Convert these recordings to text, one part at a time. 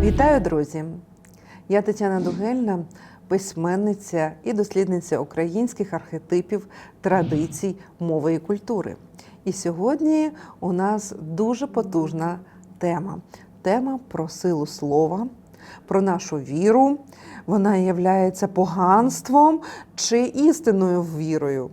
Вітаю, друзі! Я Тетяна Дугельна, письменниця і дослідниця українських архетипів, традицій, мови і культури. І сьогодні у нас дуже потужна тема тема про силу слова, про нашу віру. Вона є поганством чи істинною вірою.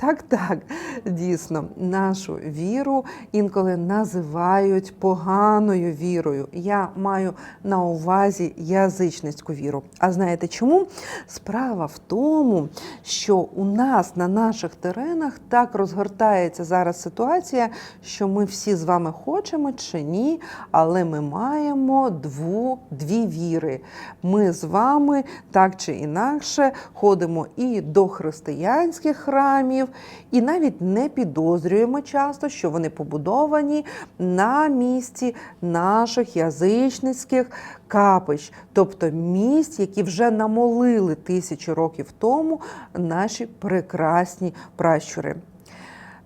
Так, так, дійсно, нашу віру інколи називають поганою вірою. Я маю на увазі язичницьку віру. А знаєте чому? Справа в тому, що у нас на наших теренах так розгортається зараз ситуація, що ми всі з вами хочемо чи ні, але ми маємо дву, дві віри. Ми з вами так чи інакше ходимо і до християнських храмів і навіть не підозрюємо часто, що вони побудовані на місці наших язичницьких капищ, тобто місць, які вже намолили тисячі років тому наші прекрасні пращури.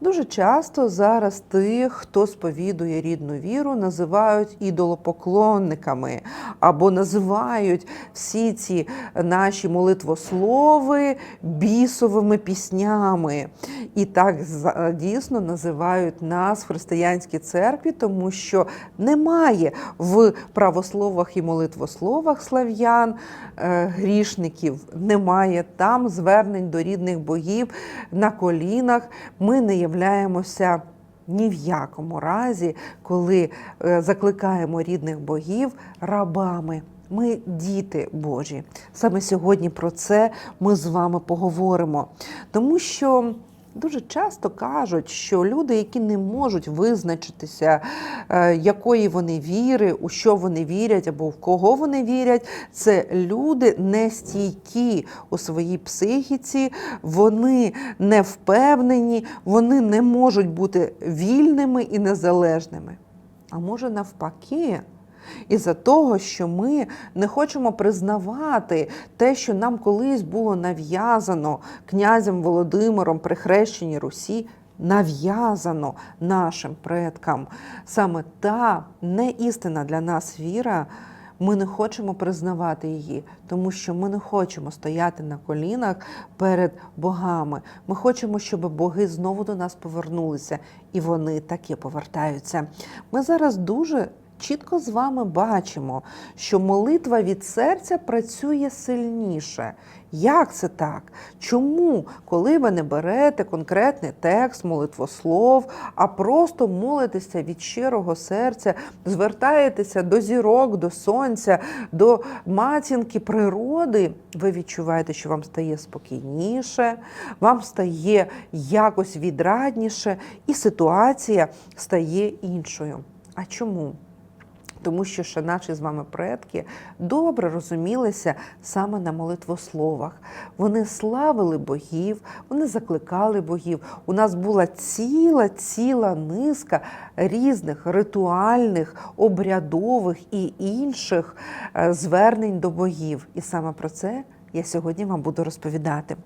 Дуже часто зараз тих, хто сповідує рідну віру, називають ідолопоклонниками або називають всі ці наші молитвослови бісовими піснями. І так дійсно називають нас в християнській церкві, тому що немає в правословах і молитвословах слав'ян е, грішників, немає там звернень до рідних богів на колінах. Ми не являємося ні в якому разі, коли е, закликаємо рідних богів рабами. Ми діти Божі. Саме сьогодні про це ми з вами поговоримо. Тому що Дуже часто кажуть, що люди, які не можуть визначитися, е, якої вони віри, у що вони вірять або в кого вони вірять, це люди нестійкі у своїй психіці, вони не впевнені, вони не можуть бути вільними і незалежними. А може навпаки. Із-за того, що ми не хочемо признавати те, що нам колись було нав'язано князем Володимиром при хрещенні Русі, нав'язано нашим предкам. Саме та не істина для нас віра. Ми не хочемо признавати її, тому що ми не хочемо стояти на колінах перед богами. Ми хочемо, щоб боги знову до нас повернулися, і вони таки повертаються. Ми зараз дуже чітко з вами бачимо, що молитва від серця працює сильніше. Як це так? Чому, коли ви не берете конкретний текст, молитвослов, а просто молитеся від щирого серця, звертаєтеся до зірок, до сонця, до матінки природи, ви відчуваєте, що вам стає спокійніше, вам стає якось відрадніше, і ситуація стає іншою. А чому? Тому що ще наші з вами предки добре розумілися саме на молитвословах. Вони славили богів, вони закликали богів. У нас була ціла, ціла низка різних ритуальних, обрядових і інших е, звернень до богів. І саме про це. Я сьогодні вам буду розповідати.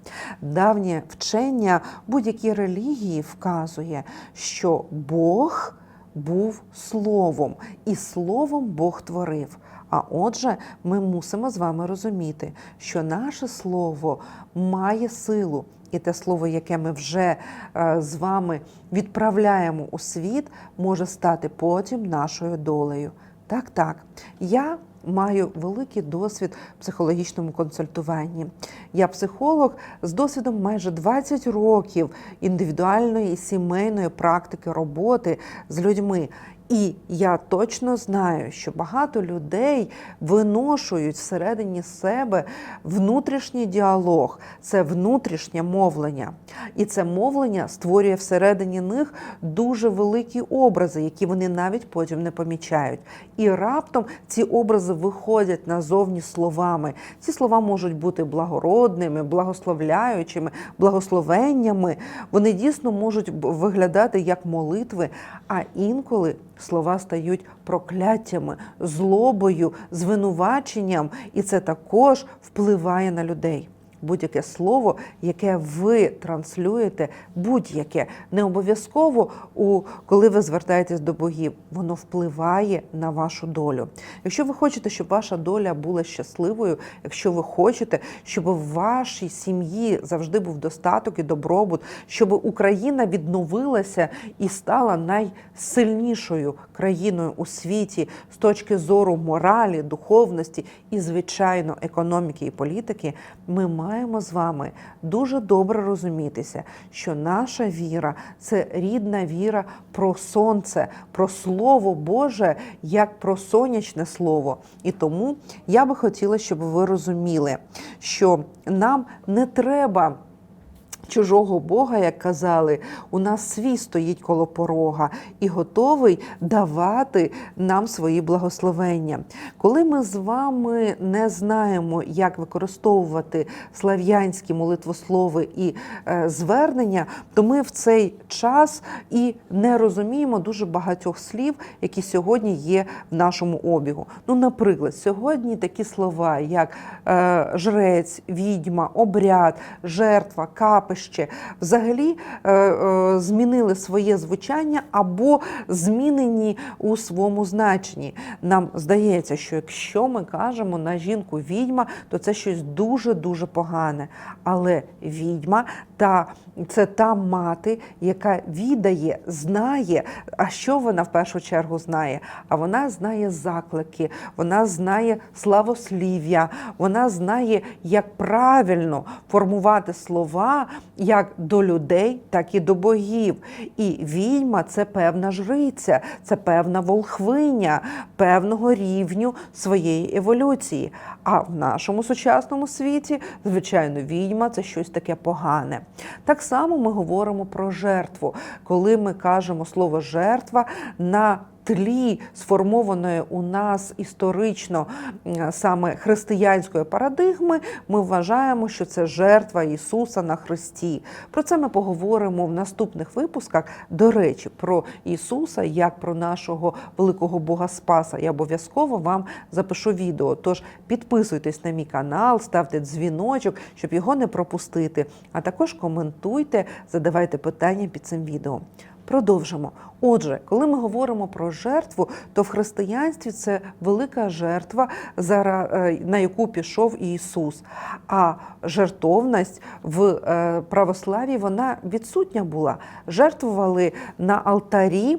Давнє вчення будь-якій релігії вказує, що Бог був словом, і словом Бог творив. А отже, ми мусимо з вами розуміти, що наше слово має силу, і те слово, яке ми вже е, з вами відправляємо у світ, може стати потім нашою долею. Так, так. Я маю великий досвід в психологічному консультуванні. Я психолог з досвідом майже 20 років індивідуальної сімейної практики роботи з людьми. І я точно знаю, що багато людей виношують всередині себе внутрішній діалог, це внутрішнє мовлення. І це мовлення створює всередині них дуже великі образи, які вони навіть потім не помічають. І раптом ці образи виходять назовні словами. Ці слова можуть бути благородними, благословляючими, благословеннями. Вони дійсно можуть виглядати як молитви, а інколи слова стають прокляттями, злобою, звинуваченням, і це також впливає на людей. Будь-яке слово, яке ви транслюєте, будь-яке, не обов'язково, у коли ви звертаєтесь до богів, воно впливає на вашу долю. Якщо ви хочете, щоб ваша доля була щасливою, якщо ви хочете, щоб в вашій сім'ї завжди був достаток і добробут, щоб Україна відновилася і стала найсильнішою країною у світі з точки зору моралі, духовності і, звичайно, економіки і політики, ми маємо з вами дуже добре розумітися, що наша віра це рідна віра про сонце, про Слово Боже як про сонячне слово. І тому я би хотіла, щоб ви розуміли, що нам не треба. Чужого Бога, як казали, у нас свій стоїть коло порога і готовий давати нам свої благословення. Коли ми з вами не знаємо, як використовувати слав'янські молитвослови і е, звернення, то ми в цей час і не розуміємо дуже багатьох слів, які сьогодні є в нашому обігу. Ну, наприклад, сьогодні такі слова, як е, жрець, відьма, обряд, жертва, капище, взагалі е, е, змінили своє звучання або змінені у своєму значенні. Нам здається, що якщо ми кажемо на жінку відьма, то це щось дуже дуже погане. Але відьма та це та мати, яка відає, знає. А що вона в першу чергу знає? А вона знає заклики, вона знає славослів'я, вона знає, як правильно формувати слова як до людей, так і до богів. І відьма це певна жриця, це певна волхвиня певного рівню своєї еволюції. А в нашому сучасному світі, звичайно, відьма це щось таке погане. Так само ми говоримо про жертву, коли ми кажемо слово жертва на тлі сформованої у нас історично саме християнської парадигми, ми вважаємо, що це жертва Ісуса на Христі. Про це ми поговоримо в наступних випусках. До речі, про Ісуса як про нашого великого Бога Спаса. Я обов'язково вам запишу відео. Тож підписуйтесь на мій канал, ставте дзвіночок, щоб його не пропустити. А також коментуйте, задавайте питання під цим відео. Продовжимо. Отже, коли ми говоримо про жертву, то в християнстві це велика жертва, е, на яку пішов Ісус. А жертовність в е, православі вона відсутня була. Жертвували на алтарі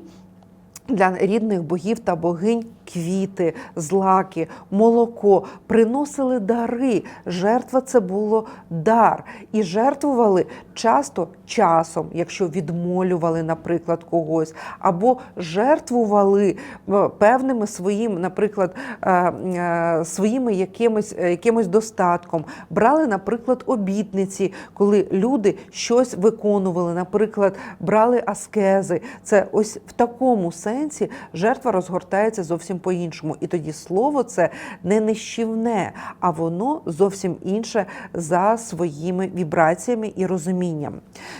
для рідних богів та богинь квіти, злаки, молоко, приносили дари. Жертва це було дар. І жертвували часто часом, якщо відмолювали, наприклад, когось, або жертвували е, певними своїм, наприклад, е, е, своїми якимось, якимось достатком. Брали, наприклад, обітниці, коли люди щось виконували, наприклад, брали аскези. Це ось в такому сенсі жертва розгортається зовсім по-іншому. І тоді слово це не нищівне, а воно зовсім інше за своїми вібраціями і розумінням.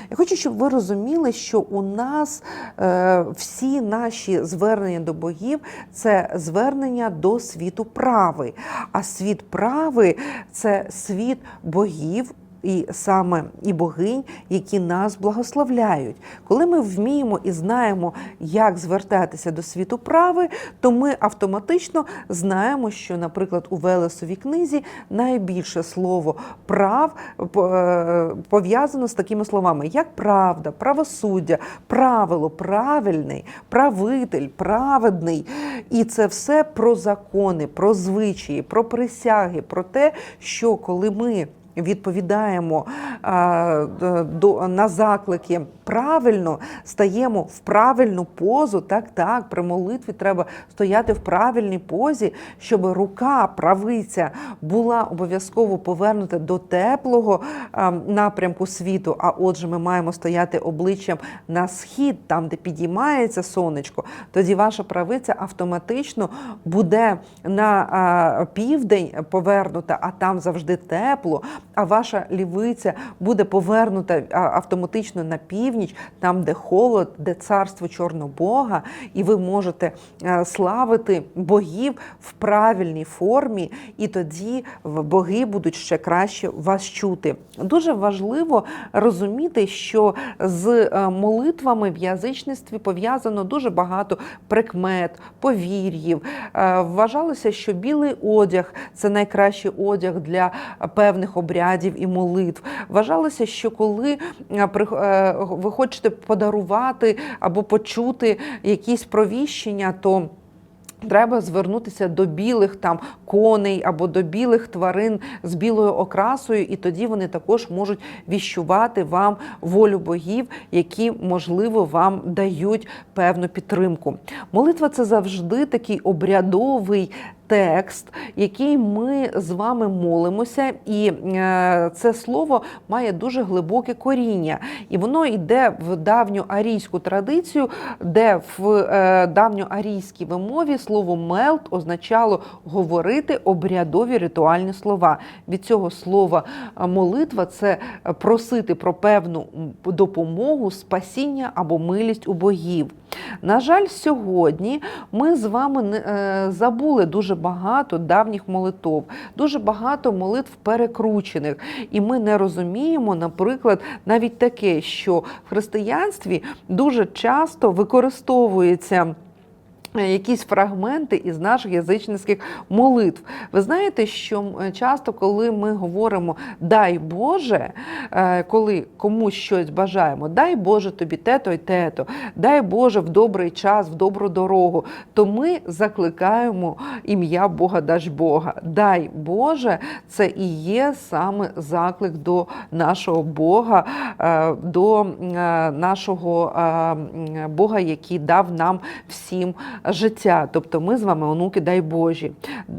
Я хочу, щоб ви розуміли, що у нас е, всі наші звернення до богів це звернення до світу прави. А світ прави це світ богів і саме і богинь, які нас благословляють. Коли ми вміємо і знаємо, як звертатися до світу прави, то ми автоматично знаємо, що, наприклад, у Велесовій книзі найбільше слово прав е, пов'язано з такими словами, як правда, правосуддя, правило, правильний, правитель, праведний. І це все про закони, про звичаї, про присяги, про те, що коли ми відповідаємо до на заклики правильно, стаємо в правильну позу. Так, так, при молитві треба стояти в правильній позі, щоб рука правиця була обов'язково повернута до теплого напрямку світу. А отже, ми маємо стояти обличчям на схід, там, де підіймається сонечко. Тоді ваша правиця автоматично буде на південь повернута, а там завжди тепло а ваша лівиця буде повернута автоматично на північ, там, де холод, де царство Чорнобога, і ви можете е, славити богів в правильній формі, і тоді боги будуть ще краще вас чути. Дуже важливо розуміти, що з е, молитвами в язичництві пов'язано дуже багато прикмет, повір'їв. Е, Вважалося, що білий одяг це найкращий одяг для певних обрядів і молитв. Вважалося, що коли е, е, ви хочете подарувати або почути якісь провіщення, то Треба звернутися до білих там коней або до білих тварин з білою окрасою, і тоді вони також можуть віщувати вам волю богів, які можливо вам дають певну підтримку. Молитва це завжди такий обрядовий. Текст, який ми з вами молимося, і е, це слово має дуже глибоке коріння, і воно йде в давньоарійську традицію, де в е, давньоарійській вимові слово мелт означало говорити обрядові ритуальні слова. Від цього слова е, молитва це просити про певну допомогу, спасіння або милість у богів. На жаль, сьогодні ми з вами е, забули дуже багато давніх молитов, дуже багато молитв перекручених. І ми не розуміємо, наприклад, навіть таке, що в християнстві дуже часто використовується. Е, Якісь фрагменти із наших язичницьких молитв. Ви знаєте, що часто, коли ми говоримо дай Боже, е, коли комусь щось бажаємо, дай Боже тобі те-то й те-то, дай Боже в добрий час, в добру дорогу, то ми закликаємо ім'я Бога даж Бога. Дай Боже, це і є саме заклик до нашого Бога, е, до нашого Бога, який дав нам всім життя. Тобто ми з вами онуки, дай Божі,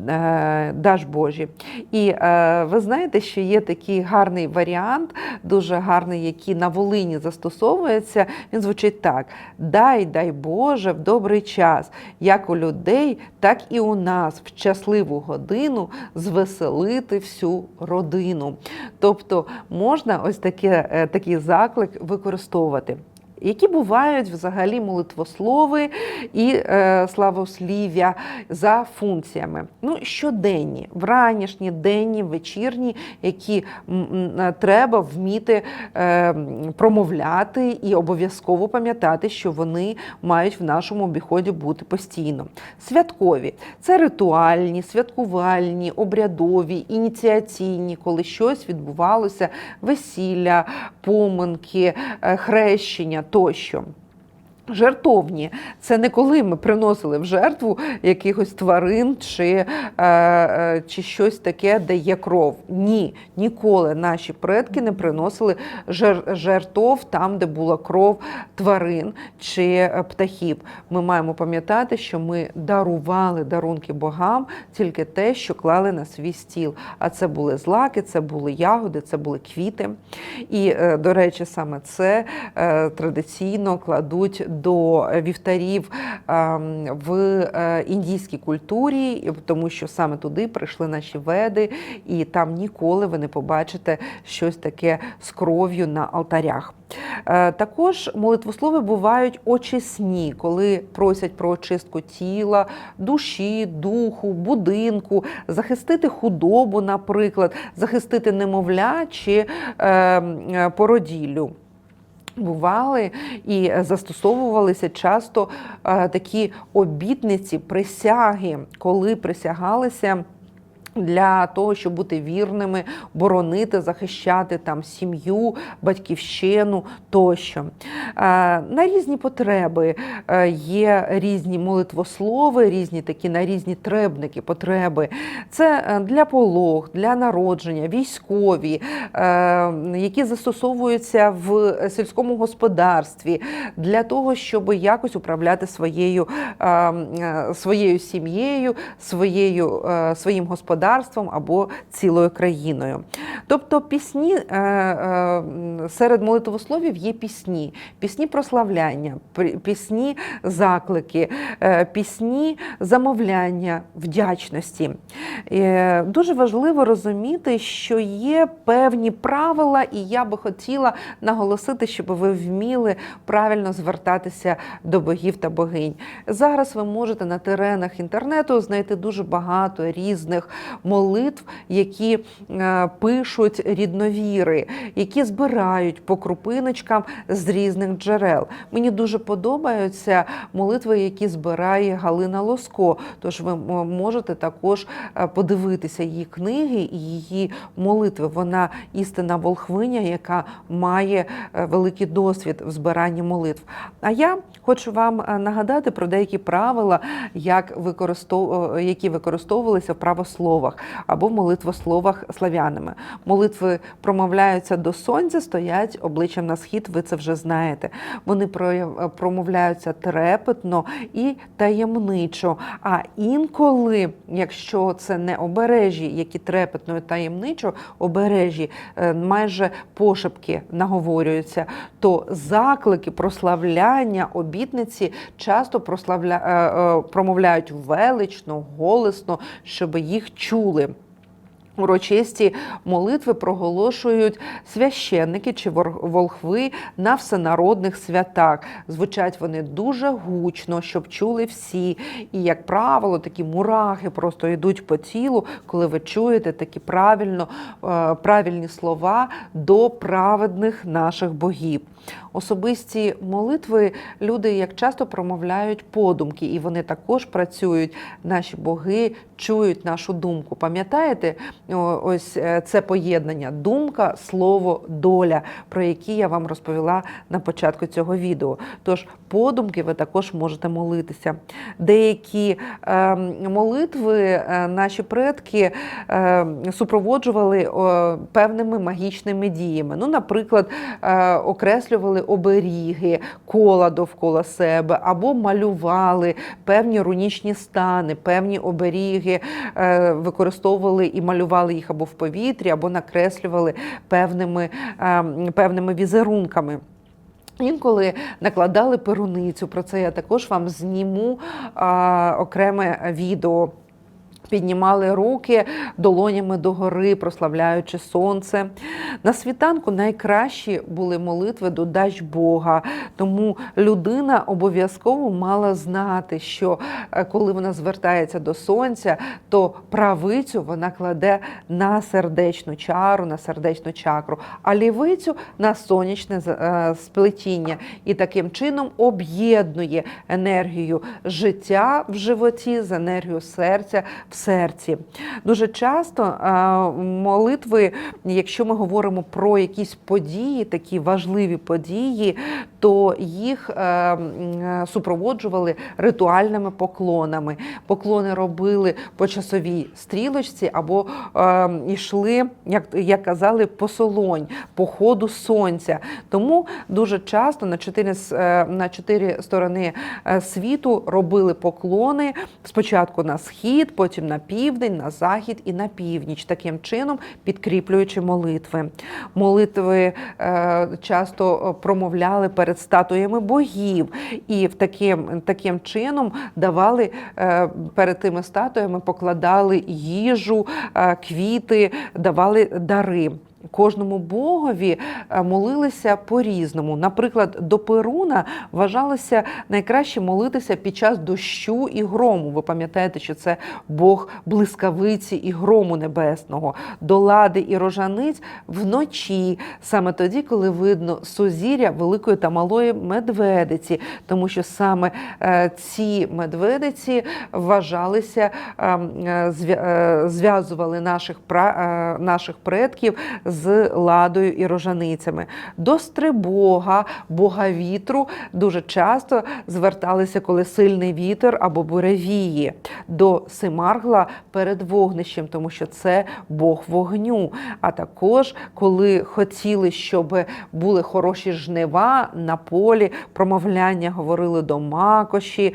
е, даж Божі. І е, ви знаєте, що є такий гарний варіант, дуже гарний, який на Волині застосовується. Він звучить так: дай, дай Боже, в добрий час, як у людей, так і у нас в щасливу годину звеселити всю родину. Тобто можна ось таке, е, такий заклик використовувати. Які бувають взагалі молитвослови і е, славослів'я за функціями? Ну, щоденні, вранішні, денні, вечірні, які е, треба вміти е, промовляти і обов'язково пам'ятати, що вони мають в нашому обіході бути постійно. Святкові це ритуальні, святкувальні, обрядові, ініціаційні, коли щось відбувалося, весілля, поминки, е, хрещення тощо. Жертовні це не коли ми приносили в жертву якихось тварин чи, е, е, чи щось таке, де є кров. Ні, ніколи наші предки не приносили жер, жертов там, де була кров тварин чи е, птахів. Ми маємо пам'ятати, що ми дарували дарунки богам тільки те, що клали на свій стіл. А це були злаки, це були ягоди, це були квіти. І, е, до речі, саме це е, традиційно кладуть до вівтарів ем, в е, індійській культурі, тому що саме туди прийшли наші веди, і там ніколи ви не побачите щось таке з кров'ю на алтарях. Е, Також молитвослови бувають очисні, коли просять про очистку тіла, душі, духу, будинку, захистити худобу, наприклад, захистити немовля чи е, е, породіллю. Бували і застосовувалися часто е, такі обітниці, присяги, коли присягалися. Для того, щоб бути вірними, боронити, захищати там сім'ю, батьківщину тощо. Е, На різні потреби е, є різні молитвослови, різні такі на різні требники, потреби. Це е, для полог, для народження, військові, які застосовуються в сільському господарстві, для того, щоб якось управляти своєю, е, е, своєю сім'єю, своєю, своїм господарством господарством або цілою країною. Тобто пісні е, е, серед молитвословів є пісні, пісні прославляння, пр- пісні заклики, е, пісні замовляння, вдячності. Дуже важливо розуміти, що є певні правила, і я би хотіла наголосити, щоб ви вміли правильно звертатися до богів та богинь. Зараз ви можете на теренах інтернету знайти дуже багато різних молитв, які е, пишуть рідновіри, які збирають по крупиночкам з різних джерел. Мені дуже подобаються молитви, які збирає Галина Лоско. Тож ви можете також е, подивитися її книги і її молитви. Вона істинна волхвиня, яка має е, великий досвід в збиранні молитв. А я хочу вам нагадати про деякі правила, як які використовувалися в правословах або молитвословах славянами. Молитви промовляються до сонця, стоять обличчям на схід. Ви це вже знаєте. Вони промовляються трепетно і таємничо. А інколи, якщо це не обережі, які трепетно і таємничо, обережі е, майже пошепки наговорюються, то заклики, прославляння, обітниці часто прославля... е, е, промовляють велично, голосно, щоб їх чули. Урочисті молитви проголошують священники чи волхви на всенародних святах. Звучать вони дуже гучно, щоб чули всі. І, як правило, такі мурахи просто йдуть по тілу, коли ви чуєте такі правильно, е, правильні слова до праведних наших богів. Особисті молитви люди як часто промовляють подумки, і вони також працюють. Наші боги чують нашу думку. Пам'ятаєте, ось е, це поєднання думка, слово, доля, про які я вам розповіла на початку цього відео. Тож подумки ви також можете молитися. Деякі е, молитви е, наші предки е, супроводжували о, певними магічними діями. Ну, наприклад, е, окреслювали оберіги, кола довкола себе, або малювали певні рунічні стани, певні оберіги, е, використовували і малювали їх або в повітрі, або накреслювали певними, е, певними візерунками. Інколи накладали перуницю. Про це я також вам зніму а, окреме відео. Піднімали руки долонями догори, прославляючи сонце. На світанку найкращі були молитви до дач Бога. Тому людина обов'язково мала знати, що е, коли вона звертається до сонця, то правицю вона кладе на сердечну чару, на сердечну чакру, а лівицю на сонячне е, сплетіння. І таким чином об'єднує енергію життя в животі з енергією серця в серці. Дуже часто молитви, якщо ми говоримо про якісь події, такі важливі події, то їх е, е, супроводжували ритуальними поклонами. Поклони робили по часовій стрілочці або е, йшли, як, як казали, по солонь, по ходу сонця. Тому дуже часто на чотири, на чотири сторони світу робили поклони спочатку на схід, потім на південь, на захід і на північ, таким чином підкріплюючи молитви. Молитви е, часто промовляли перед статуями богів, і в таким, таким чином давали е, перед тими статуями, покладали їжу, е, квіти, давали дари. Кожному богові е, молилися по-різному. Наприклад, до Перуна вважалося найкраще молитися під час дощу і грому. Ви пам'ятаєте, що це Бог блискавиці і грому небесного, до лади і рожаниць вночі, саме тоді, коли видно сузір'я великої та малої медведиці, тому що саме е, ці медведиці вважалися е, м, е, зв'я- зв'язували наших наших предків з ладою і рожаницями. До стрибога, бога вітру дуже часто зверталися, коли сильний вітер або буревії. До Симаргла перед вогнищем, тому що це Бог вогню. А також коли хотіли, щоб були хороші жнива на полі, промовляння говорили до Макоші,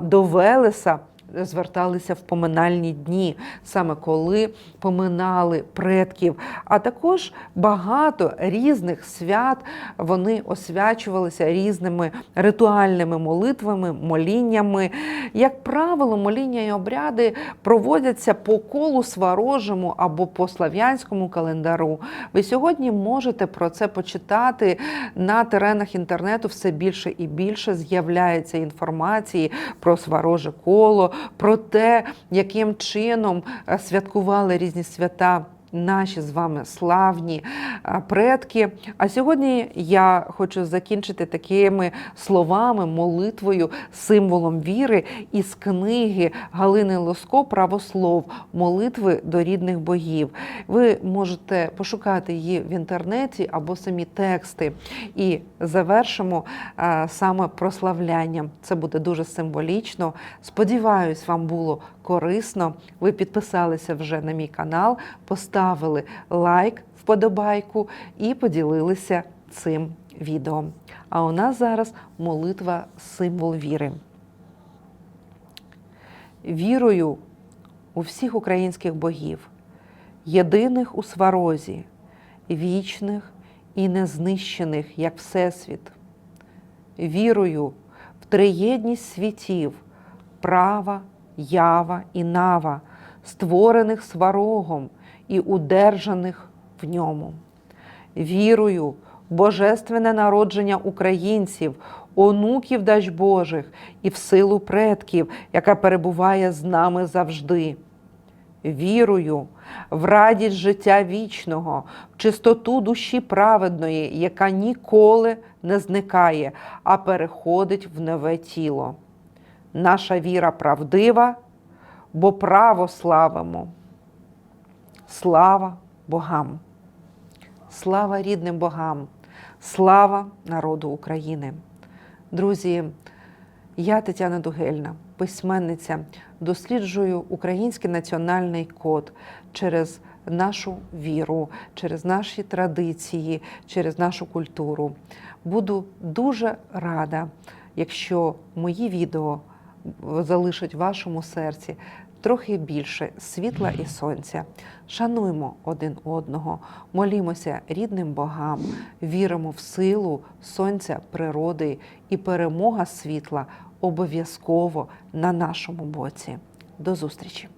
до Велеса. Зверталися в поминальні дні, саме коли поминали предків. А також багато різних свят вони освячувалися різними ритуальними молитвами, моліннями. Як правило, моління і обряди проводяться по колу сварожому або по слав'янському календару. Ви сьогодні можете про це почитати на теренах інтернету. Все більше і більше з'являється інформації про свароже коло, про те, яким чином е, святкували різні свята. Наші з вами славні е, предки. А сьогодні я хочу закінчити такими словами, молитвою, символом віри із книги Галини Лоско Правослов Молитви до рідних богів. Ви можете пошукати її в інтернеті або самі тексти. І завершимо е, саме прославлянням. Це буде дуже символічно. Сподіваюсь, вам було корисно. Ви підписалися вже на мій канал, поставили лайк, вподобайку і поділилися цим відео. А у нас зараз молитва символ віри. Вірою у всіх українських богів, єдиних у сварозі, вічних і незнищених, як Всесвіт, вірою в триєдність світів, права, ява і нава, створених сварогом і удержаних в ньому. Вірую в божественне народження українців, онуків дач Божих і в силу предків, яка перебуває з нами завжди. Вірую в радість життя вічного, в чистоту душі праведної, яка ніколи не зникає, а переходить в нове тіло. Наша віра правдива, бо право славимо. Слава богам! Слава рідним богам! Слава народу України! Друзі, я Тетяна Дугельна, письменниця, досліджую український національний код через нашу віру, через наші традиції, через нашу культуру. Буду дуже рада, якщо мої відео залишать в вашому серці трохи більше світла і сонця. Шануємо один одного, молімося рідним богам, віримо в силу сонця, природи і перемога світла обов'язково на нашому боці. До зустрічі!